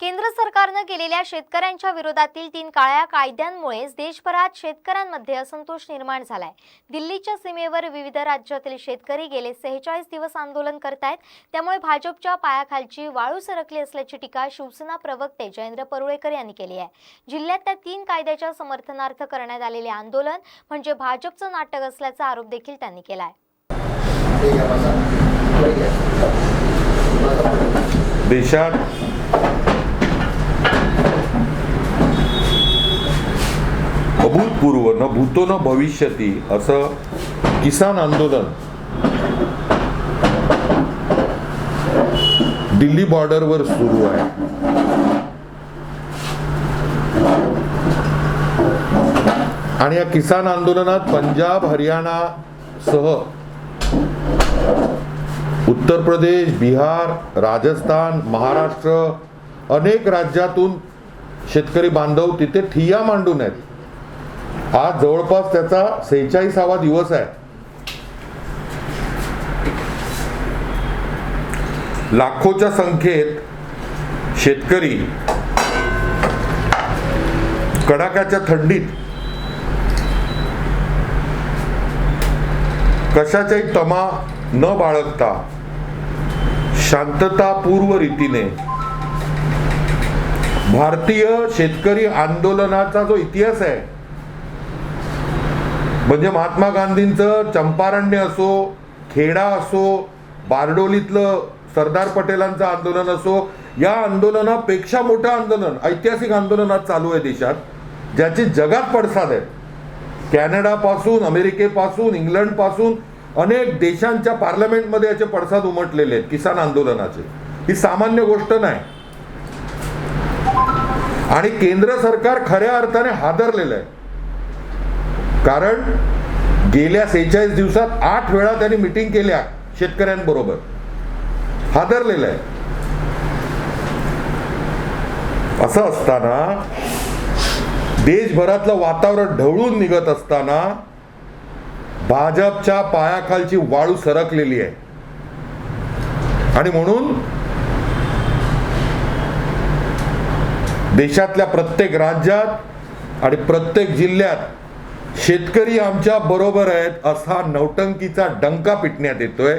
केंद्र सरकारनं केलेल्या शेतकऱ्यांच्या विरोधातील तीन काळ्या कायद्यांमुळेच देशभरात शेतकऱ्यांमध्ये असंतोष निर्माण झालाय. दिल्लीच्या सीमेवर विविध राज्यातील शेतकरी गेले सेहेचाळीस दिवस आंदोलन करतायत. त्यामुळे भाजपच्या पायाखालची वाळू सरकली असल्याची टीका शिवसेना प्रवक्ते जयेंद्र परुळेकर यांनी केली आहे. जिल्ह्यात त्या तीन कायद्याच्या समर्थनार्थ करण्यात आलेले आंदोलन म्हणजे भाजपचं नाटक असल्याचा आरोप देखील त्यांनी केलाय. देशात अभूतपूर्व न भूतो न भविष्यती असं किसान आंदोलन. दिल्ली बॉर्डरवर सुरू आहे. आणि या किसान आंदोलनात पंजाब हरियाणा सह उत्तर प्रदेश बिहार राजस्थान महाराष्ट्र अनेक राज्यातून शेतकरी बांधव तिथे ठिय्या मांडून आहेत. आज जवळपास त्याचा सेहेचाळीसावा दिवस आहे. लाखोच्या संख्येत शेतकरी कडाक्याच्या थंडीत कशाचाही तमा न बाळगता शांततापूर्व रीतीने भारतीय शेतकरी आंदोलनाचा जो इतिहास आहे म्हणजे महात्मा गांधींचं चंपारण्य असो खेडा असो बारडोलीतलं सरदार पटेलांचं आंदोलन असो या आंदोलनापेक्षा मोठं आंदोलन ऐतिहासिक आंदोलन आज चालू आहे देशात ज्याची जगात पडसाद आहेत कॅनडापासून अमेरिकेपासून इंग्लंडपासून अनेक देशांच्या पार्लमेंटमध्ये याचे पडसाद उमटलेले आहेत किसान आंदोलनाचे. ही सामान्य गोष्ट नाही. आणि केंद्र सरकार खऱ्या अर्थाने हादरलेलं आहे. कारण गेल्या सेहेचाळीस दिवसात आठ वेळा त्यांनी मिटिंग केल्या शेतकऱ्यांबरोबर. हादरलेलं आहे. असं असताना देशभरातलं वातावरण ढवळून निघत असताना भाजपच्या पायाखालची वाळू सरकलेली आहे. आणि म्हणून देशातल्या प्रत्येक राज्यात आणि प्रत्येक जिल्ह्यात शेतकरी आमच्या बरोबर आहेत असा नौटंकीचा डंका पिटण्यात येतोय.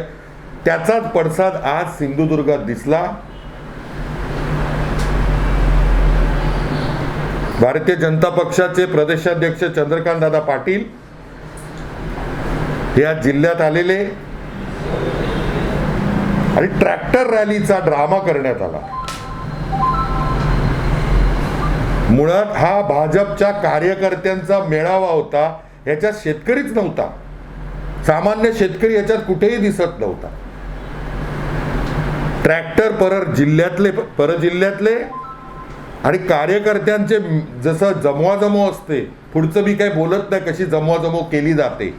त्याचाच पडसाद आज सिंधुदुर्गात दिसला. भारतीय जनता पक्षाचे प्रदेशाध्यक्ष चंद्रकांत दादा पाटील हे आज जिल्ह्यात आलेले. आणि ट्रॅक्टर रॅलीचा ड्रामा करण्यात आला. मुळात हा भाजपच्या कार्यकर्त्यांचा मेळावा होता याच्यात शेतकरीच नव्हता. सामान्य शेतकरी याच्यात कुठेही दिसत नव्हता. ट्रॅक्टर पर जिल्ह्यातले पर जिल्ह्यातले आणि कार्यकर्त्यांचे जसं जमवाजमव असते पुढचं मी काही बोलत नाही कशी जमवाजमव केली जाते.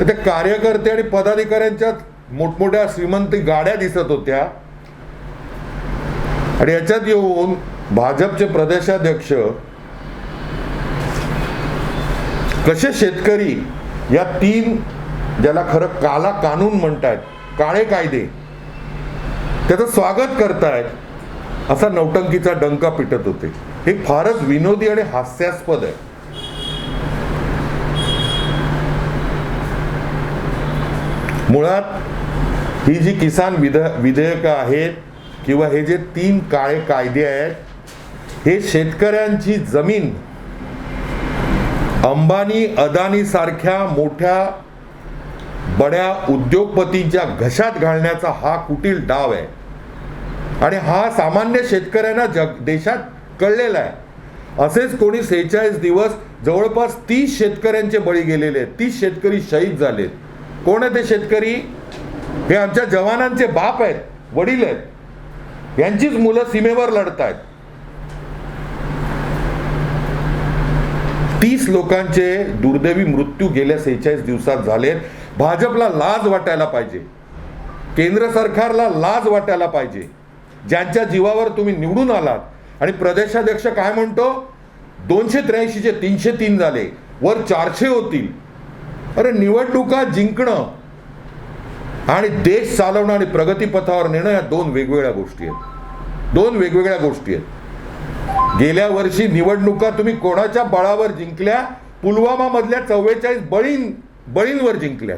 तर ते कार्यकर्ते आणि पदाधिकाऱ्यांच्यात मोठमोठ्या श्रीमंती गाड्या दिसत होत्या. आणि याच्यात येऊन भाजपचे प्रदेशाध्यक्ष कसे शेतकरी या तीन ज्याला खरं काला कानून म्हणतायत काळे कायदे त्याचं स्वागत करतायत असा नौटंकीचा डंका पिटत होते. हे फारच विनोदी आणि हास्यास्पद आहे. मुळात ही जी किसान विध विधेयकं आहेत किंवा हे जे तीन काळे कायदे आहेत हे शेतकऱ्यांची जमीन अंबानी अदानी सारख्या मोठ्या बड्या उद्योगपतींच्या घशात घालण्याचा हा कुटील डाव आहे. आणि हा सामान्य शेतकऱ्यांना जग देशात कळलेला आहे. असेच कोणी सेहेचाळीस दिवस जवळपास तीस शेतकऱ्यांचे बळी गेलेले आहेत. तीस शेतकरी शहीद झालेत. कोण आहे ते शेतकरी? हे आमच्या जवानांचे बाप आहेत वडील आहेत. यांचीच मुलं सीमेवर लढत आहेत तीस लोकांचे दुर्दैवी मृत्यू गेल्या सेहेचाळीस दिवसात झालेत भाजपला लाज वाटायला पाहिजे. केंद्र सरकारला लाज वाटायला पाहिजे. ज्यांच्या जीवावर तुम्ही निवडून आलात आणि प्रदेशाध्यक्ष काय म्हणतो? दोनशे त्र्याऐंशीचे तीनशे तीन झाले. वर चारशे होतील. अरे निवडणुका जिंकणं आणि देश चालवणं आणि प्रगतीपथावर नेणं या दोन वेगवेगळ्या गोष्टी आहेत. दोन वेगवेगळ्या गोष्टी आहेत. गेल्या वर्षी निवडणुका तुम्ही कोणाच्या बळावर जिंकल्या? पुलवामा मधल्या चव्वेचाळीस बळीं बळींवर जिंकल्या.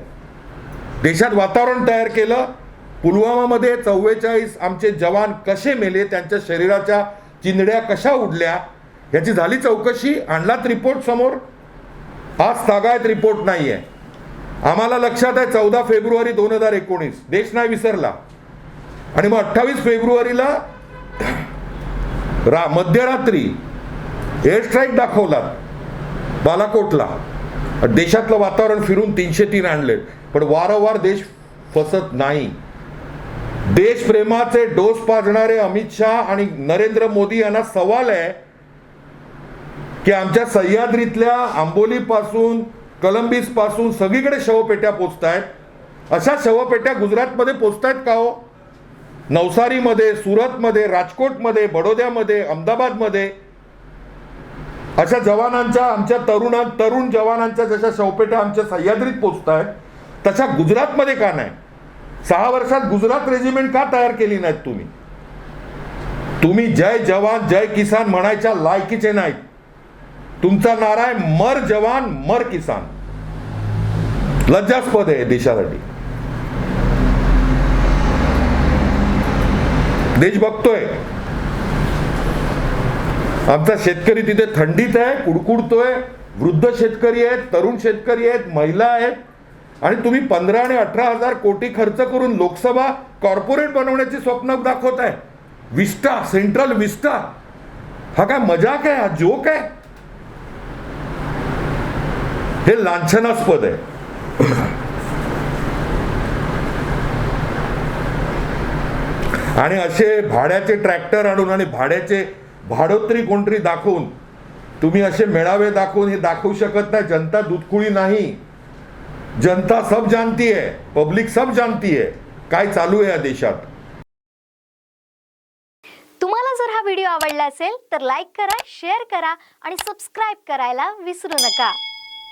देशात वातावरण तयार केलं. पुलवामामध्ये चव्वेचाळीस आमचे जवान कसे मेले? त्यांच्या शरीराच्या चिंधड्या कशा उडल्या? याची झाली चौकशी. आणलात रिपोर्ट समोर. आज तागायत रिपोर्ट नाही आहे आम्हाला लक्षात आहे चौदा फेब्रुवारी दोन हजार एकोणीस. देश नाही विसरला. आणि मग अठ्ठावीस फेब्रुवारीला रा मध्यरात्री एअर स्ट्राईक दाखवलात बालाकोटला. देशातलं वातावरण फिरून तीनशे तीन आणले. पण वारंवार देश फसत नाही. देशप्रेमाचे डोस पाजणारे अमित शहा आणि नरेंद्र मोदी यांना सवाल आहे की आमच्या सह्याद्रीतल्या आंबोलीपासून कलंबीसपासून सगळीकडे शवपेट्या पोचत आहेत अशा शवपेट्या गुजरातमध्ये पोचत आहेत का हो? नवसारीमध्ये सुरतमध्ये राजकोटमध्ये बडोद्यामध्ये अहमदाबादमध्ये अशा जवानांच्या आमच्या तरुणा तरुण जवानांच्या जशा शवपेट्या आमच्या सह्याद्रीत पोचत आहेत तशा गुजरातमध्ये का नाही? सहा वर्षात गुजरात रेजिमेंट का तयार केली नाहीत तुम्ही? तुम्ही जय जवान जय किसान म्हणायच्या लायकीचे नाहीत. तुमचा नारा आहे मर जवान मर किसान. लज्जास्पद आहे देशासाठी. देश बघतोय. आमचा शेतकरी तिथे थंडीत आहे कुडकुडतोय वृद्ध शेतकरी आहेत तरुण शेतकरी आहेत महिला आहेत. आणि तुम्ही पंधरा आणि अठरा हजार कोटी खर्च करून लोकसभा कॉर्पोरेट बनवण्याची स्वप्न दाखवत आहे. Vista Central Vista. हा काय मजाक आहे हा जोक आहे? हे लांछनास्पद आहे. आणि असे भाड्याचे ट्रॅक्टर आणून आणि भाड्याचे भाडोत्री कोणतरी दाखवून तुम्ही असे मेळावे दाखवून हे दाखवू शकत नाही. जनता दुधकुळी नाही. जनता सब जानती आहे. पब्लिक सब जानती आहे. काय चालू आहे या देशात? तुम्हाला जर हा व्हिडिओ आवडला असेल तर लाईक करा शेअर करा आणि सबस्क्राईब करायला विसरू नका.